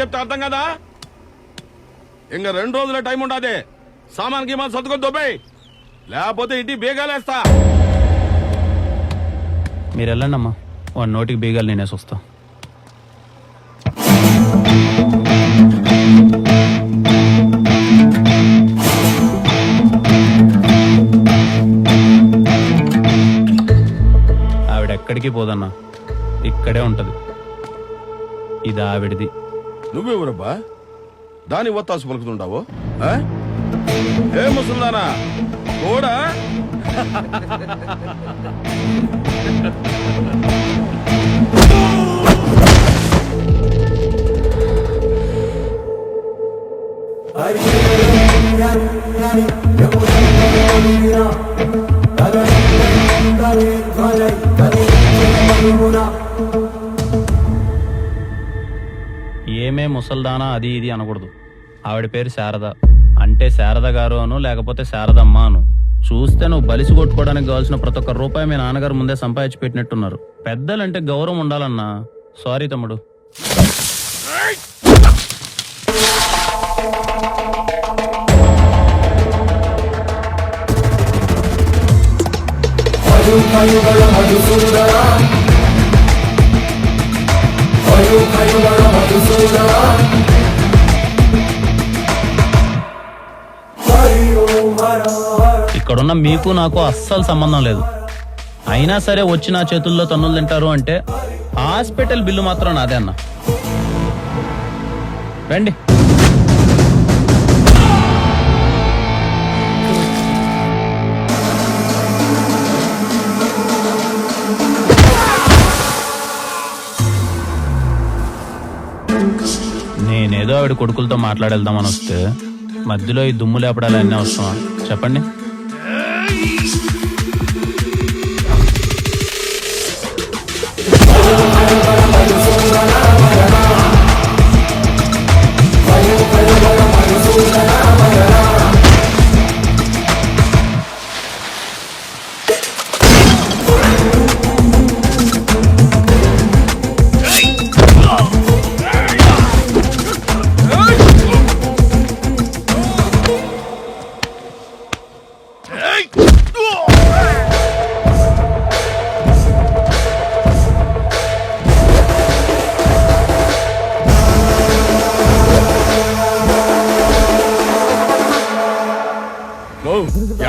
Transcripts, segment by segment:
చెప్తే అర్థం కదా? ఇంకా రెండు రోజుల టైం ఉండదే. సామాన్ గీమాన్ సర్దుకొని దొబ్బాయి. లేకపోతే ఇంటి బీగాలేస్తా. మీరు వెళ్ళండి అమ్మా వాడి నోటికి బీగాలు నేనేసి వస్తా. ఆవిడ ఎక్కడికి పోదన్నా? ఇక్కడే ఉంటది. ఇది ఆవిడది. నువ్వెవరబ్బా దాని ఒత్తాసు పలుకుతుంటావు? ఏ ముసల్దానా? కూడా అరే ముసల్దానా అది ఇది అనకూడదు. ఆవిడ పేరు శారద. అంటే శారద గారు అను లేకపోతే శారదమ్మ అను. చూస్తే నువ్వు బలిసి కొట్టుకోవడానికి కావాల్సిన ప్రతి ఒక్క రూపాయి మీ నాన్నగారు ముందే సంపాదించి పెట్టినట్టున్నారు. పెద్దలంటే గౌరవం ఉండాలన్నా. సారీ తమ్ముడు. ఇక్కడున్న మీకు నాకు అస్సలు సంబంధం లేదు. అయినా సరే వచ్చి నా చేతుల్లో తన్నులు తింటారు అంటే హాస్పిటల్ బిల్లు మాత్రం నాదే అన్న. రండి. ఏదో ఆవిడ కొడుకులతో మాట్లాడేద్దామని వస్తే మధ్యలో ఈ దుమ్ము లేపడాలన్నీ అవసరం అవసరమా? చెప్పండి.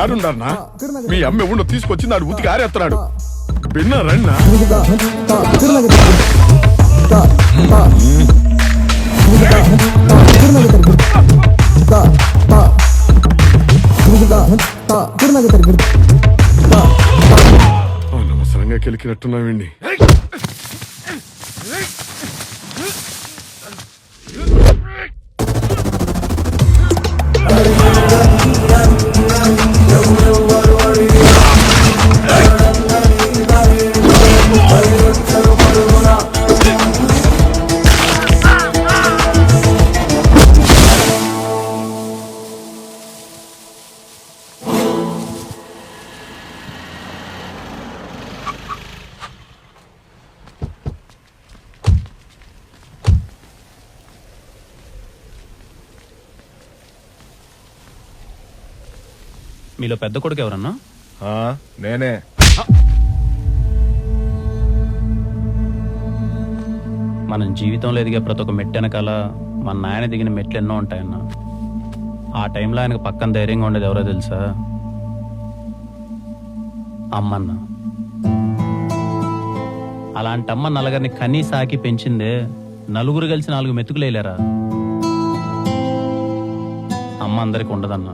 యాడుండారనా మీ అమ్మ ఉండు తీసుకొచ్చి నాడు ఉతికి ఆరేస్తున్నాడు విన్నా రండి అనవసరంగా కెలికినట్టున్నావండి మీలో పెద్ద కొడుకు ఎవరన్నా? నేనే. మనం జీవితంలో ఎదిగే ప్రతి ఒక్క మెట్టు వెనకాల మన నాయన దిగిన మెట్లు ఎన్నో ఉంటాయన్న. ఆ టైంలో ఆయనకు పక్కన ధైర్యంగా ఉండేది ఎవరో తెలుసా? అమ్మన్న. అలాంటి అమ్మ నలుగురిని కనీ సాకి పెంచిందే నలుగురు కలిసి నాలుగు మెతుకులేలేరా అమ్మ అందరికి ఉండదన్నా.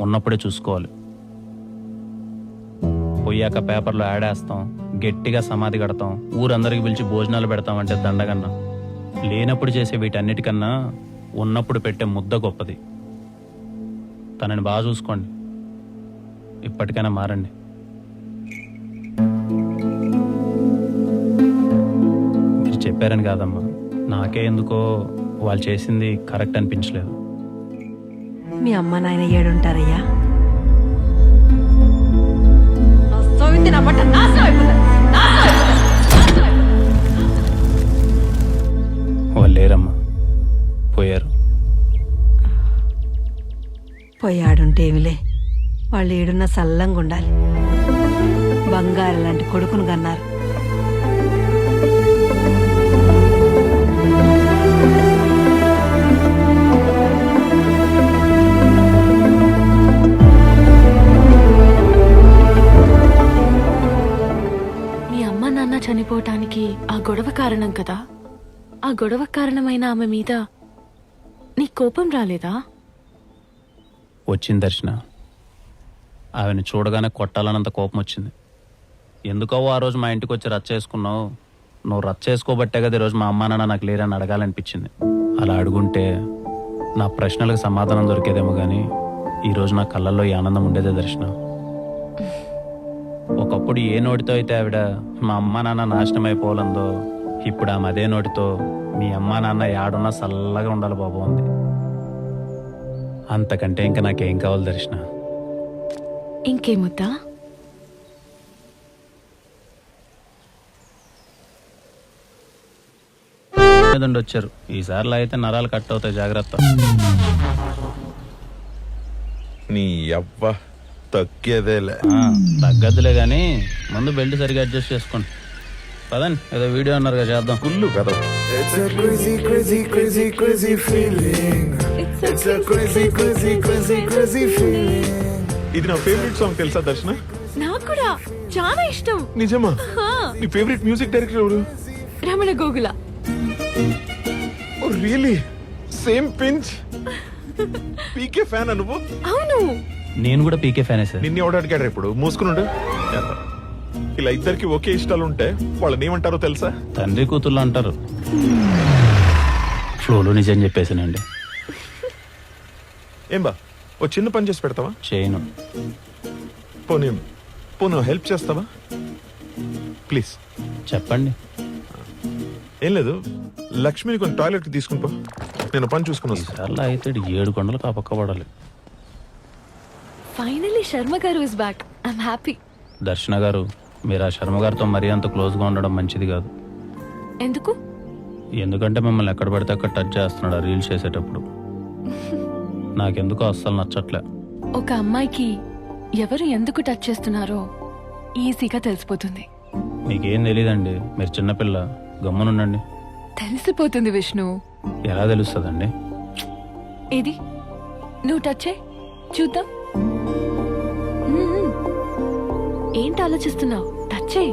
ఉన్నప్పుడే చూసుకోవాలి. పోయాక పేపర్లో యాడ్ వేస్తాం గట్టిగా సమాధి కడతాం ఊరందరికి పిలిచి భోజనాలు పెడతామంటే దండగన్నా. లేనప్పుడు చేసే వీటన్నిటికన్నా ఉన్నప్పుడు పెట్టే ముద్ద గొప్పది. తనని బాగా చూసుకోండి. ఇప్పటికైనా మారండి. మీరు చెప్పారని కాదమ్మా. నాకే ఎందుకో వాళ్ళు చేసింది కరెక్ట్ అనిపించలేదు. మీ అమ్మ నాయన ఏడుంటారయ్యా? వాళ్ళు లేరమ్మా. పోయారు. పోయాడుంటే ఏమిలే? వాళ్ళు ఏడున్న సల్లంగా ఉండాలి బంగారు లాంటి కొడుకును కన్నారు. చనిపోవటానికి ఆ గొడవ కారణం కదా? ఆ గొడవ కారణమైన ఆమె మీద నీ కోపం రాలేదా? వచ్చింది దర్శన. ఆమెను చూడగానే కొట్టాలన్నంత కోపం వచ్చింది. ఎందుకో ఆ రోజు మా ఇంటికి వచ్చి రచ్చ చేసుకున్నావు? నువ్వు రచ్చ చేసుకోబట్టే కదా ఈరోజు మా అమ్మ నాన్న నాకు లేరని అడగాలనిపించింది. అలా అడుగుంటే నా ప్రశ్నలకు సమాధానం దొరికేదేమో కానీ ఈరోజు నా కళ్ళల్లో ఈ ఆనందం ఉండేదే దర్శనం. ఒకప్పుడు ఏ నోటితో అయితే ఆవిడ మా అమ్మ నాన్న నాశనం అయిపోవాలందో ఇప్పుడు ఆమె అదే నోటితో మీ అమ్మ నాన్న యాడున్నా చల్లగా ఉండాలి బాబు అంది. అంతకంటే ఇంకా నాకేం కావాలి దర్శన? ఇంకేముద్దా మీదండి వచ్చారు? ఈసారిలో అయితే నరాలు కట్ అవుతాయి జాగ్రత్త. నీ అవ్వ తగ్గేదేలే. ఆ, తగ్గదులే కానీ ముందు బెల్ట్ సరిగా అడ్జస్ట్ చేసుకోండి. పదండి ఏదో వీడియో అన్నారుగా చేద్దాం. కుళ్ళు కదా. It's a crazy, crazy, crazy, crazy feeling. It's a crazy, crazy, crazy, crazy feeling. ఇది నా ఫేవరెట్ సాంగ్ తెలుసా దర్శన? నాకు కూడా చాలా ఇష్టం. నిజమా? నీ ఫేవరెట్ మ్యూజిక్ డైరెక్టర్ ఎవరు? Ramana Gogula. Oh really same pinch PK fan నువ్వు? అవును. నేను కూడా పీకే ఫ్యానే సార్. నిన్ను ఎవడు అడిగాడు ఇప్పుడు? మూసుకున్నాడు ఇలా ఇద్దరికి ఒకే ఇష్టాలు ఉంటే వాళ్ళని ఏమంటారో తెలుసా? తండ్రి కూతుళ్ళు అంటారు. ఫ్లోలో నిజం చెప్పేసానండి ఏం బా ఓ చిన్న పని చేసి పెడతావా? చేయను. పోనీ పోను హెల్ప్ చేస్తావా? ప్లీజ్. చెప్పండి. ఏం లేదు లక్ష్మిని కొన్ని టాయిలెట్ తీసుకుని పో. నేను పని చూసుకుని వస్తా. ఈసారిలో అయితే ఏడు కొండలు కాపక్క పడాలి ఫైనలీ శర్మ గారు ఇస్ బ్యాక్ ఐఎమ్ హ్యాపీ దర్శన గారు మీరు ఆ శర్మ గారితో మరీ అంత క్లోజ్గా ఉండడం మంచిది కాదు. ఎందుకు? ఎందుకంటే మిమ్మల్ని ఎక్కడ పడితే అక్కడ టచ్ చేస్తున్నాడు ఆ రీల్స్ చేసేటప్పుడు. నాకెందుకో అస్సలు నచ్చట్లే. ఒక అమ్మాయికి ఎవరు ఎందుకు టచ్ చేస్తున్నారో ఈజీగా తెలిసిపోతుంది. మీకేం తెలియదండి మీరు చిన్నపిల్ల గమ్మునుండండి. తెలిసిపోతుంది విష్ణు. ఎలా తెలుస్తుందండి? ఏది నువ్వు టచ్ చేయి. చూద్దాం. ఏంటి ఆలోచిస్తున్నావు? టచ్ చేయి.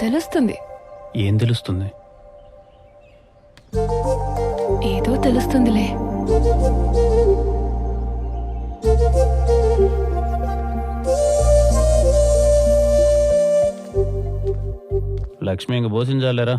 తెలుస్తుంది. ఏం తెలుస్తుంది? ఏదో తెలుస్తుందిలే. లక్ష్మి ఇంక పోషించాలేరా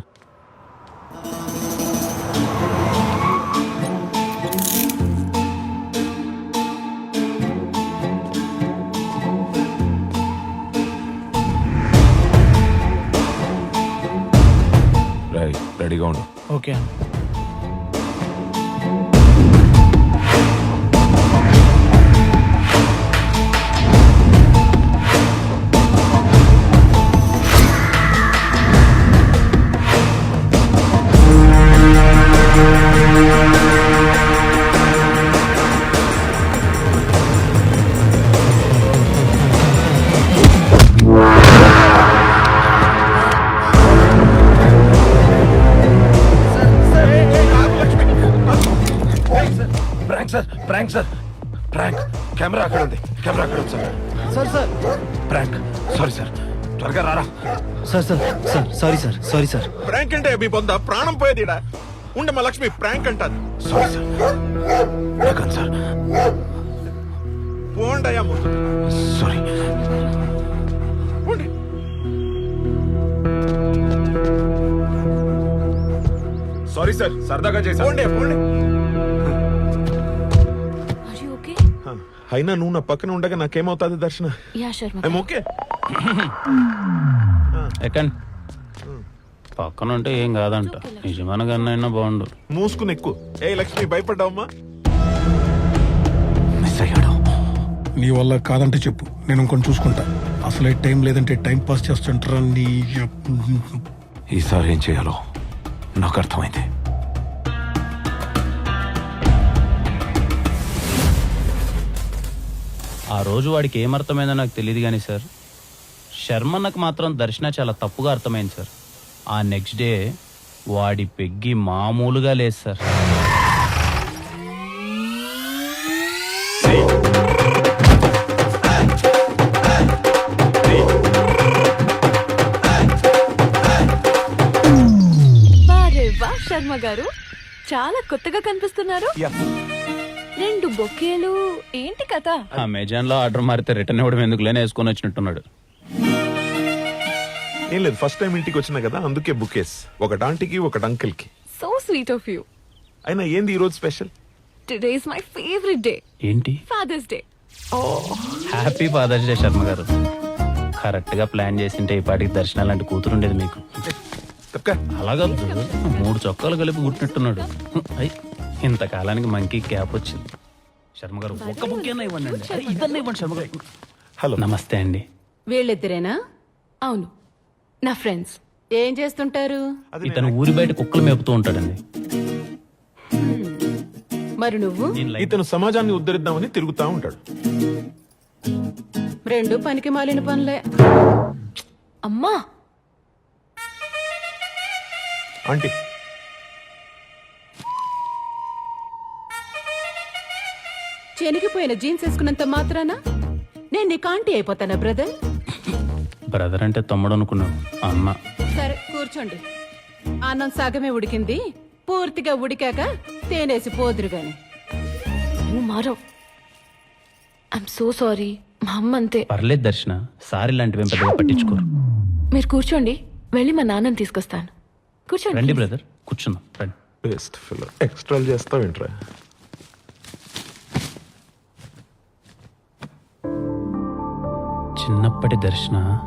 సారీ. త్వరగా రారా. Sir sir sir sorry sir sorry sir. Prank అంటే మీ పొంద ప్రాణం పోయేది ఈడ. ఉండే మా లక్ష్మి ప్రాంక్ అంటారు. Sorry sir. నాకన్ సార్. పోండయ్యా సారీ. పోండి సారీ సార్ సరదాగా చేసా పోండి పోండి. అయినా నువ్వు నా పక్కన ఉండగా నాకేమవుతుంది దర్శన? యా శర్మ ఐమ్ ఓకే ఎక్కండి పక్కన ఉంటే ఏం కాదంట. నిజమైన కన్నా బాగుండు. మూసుకుని ఎక్కువ. ఏ లక్ష్మి భయపడ్డావమ్మా? నీ వల్ల కాదంటే చెప్పు. నేను ఇంకొని చూసుకుంటా. అసలే టైం లేదంటే టైం పాస్ చేస్తుంటారా నీ ఈసారి ఏం చేయాలో? నాకు అర్థమైంది. ఆ రోజు వాడికి ఏమర్థమైందో నాకు తెలియదు కానీ సార్. శర్మన్నకు మాత్రం దర్శన చాలా తప్పుగా అర్థమైంది సార్. ఆ నెక్స్ట్ డే వాడి పెగ్గి మామూలుగా లేదు సార్. వారే వా శర్మ గారు. చాలా కొత్తగా కనిపిస్తున్నారు. రెండు బొకేలు. ఏంటి కథ? ఆ మెజాన్లో ఆర్డర్ మారితే రిటర్న్ ఇవ్వడం ఎందుకు? లేని వేసుకొని వచ్చినట్టున్నాడు. ఏం లేదు ఫస్ట్ టైం ఇంటికి వచ్చినా కదా అందుకే బుకేస్. ఒకటి ఆంటీకి ఒకటి అంకిల్కి సో స్వీట్ ఆఫ్ యూ అయినా ఏంది ఈ రోజు special? Today is my favourite day ఏంటి? Father's day happy father's day Sharma garu. కరెక్ట్గా ప్లాన్ చేసింటే ఈ పాటికి దర్శనం లాంటి కూతురు ఉండేది మీకు. తప్పక. అలాగద్దు మూడు చొక్కాలు కలిపి కుట్టినట్టున్నాడు. అయ్. ఇంతకాలానికి మంకీ క్యాప్ వచ్చింది. శర్మ గారు ఒక్క బుక్ ఇవ్వండి అండి. అరే, ఇదన్నా ఇవ్వండి శర్మ గారు. హలో. నమస్తే అండి. వీళ్ళిద్దరేనా? అవును. నా ఫ్రెండ్స్. ఏం చేస్తుంటారు? ఇతను ఊరి బయట కుక్కలు మేపుతూ ఉంటాడండి. మరి నువ్వు? ఇతను సమాజాన్ని ఉద్ధరిద్దామని తిరుగుతా ఉంటాడు. రెండు పనికి మాలిన పనులే. అమ్మా! ఆంటీ చెనిగిపోయిన జీన్స్ వేసుకున్నంత మాత్రాన? నేను నీకు ఆంటీ అయిపోతానా బ్రదర్? బ్రదర్ అంటే తమ్ముడు అనుకున్నావు అన్న సరే కూర్చోండి. అన్నం సగమే ఉడికింది పూర్తిగా ఉడికాక తేనేసి పోదురు గాని నువ్వు మారవ్. ఐఎమ్ సో సారీ మా అమ్మ అంతే. పర్లేదు దర్శన సారీ లాంటివి ఏం పెద్దగా పట్టించుకోరు మీరు కూర్చోండి వెళ్ళి మా నాన్నని తీసుకొస్తాను. కూర్చోండి రండి. బ్రదర్ కూర్చుందాం రండి. బెస్ట్ ఫిల్ ఎక్స్ట్రా చేస్తావు చిన్నప్పటి దర్శన.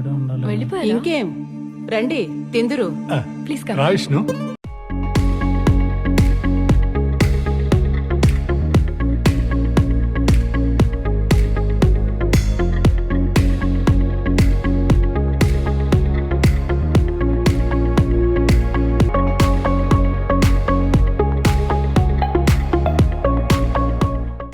ఇక్కడ ఉండాలి. వెళ్ళిపోయారా? ఇంకేం? రండి తిందురు. Please come. రా విష్ణు.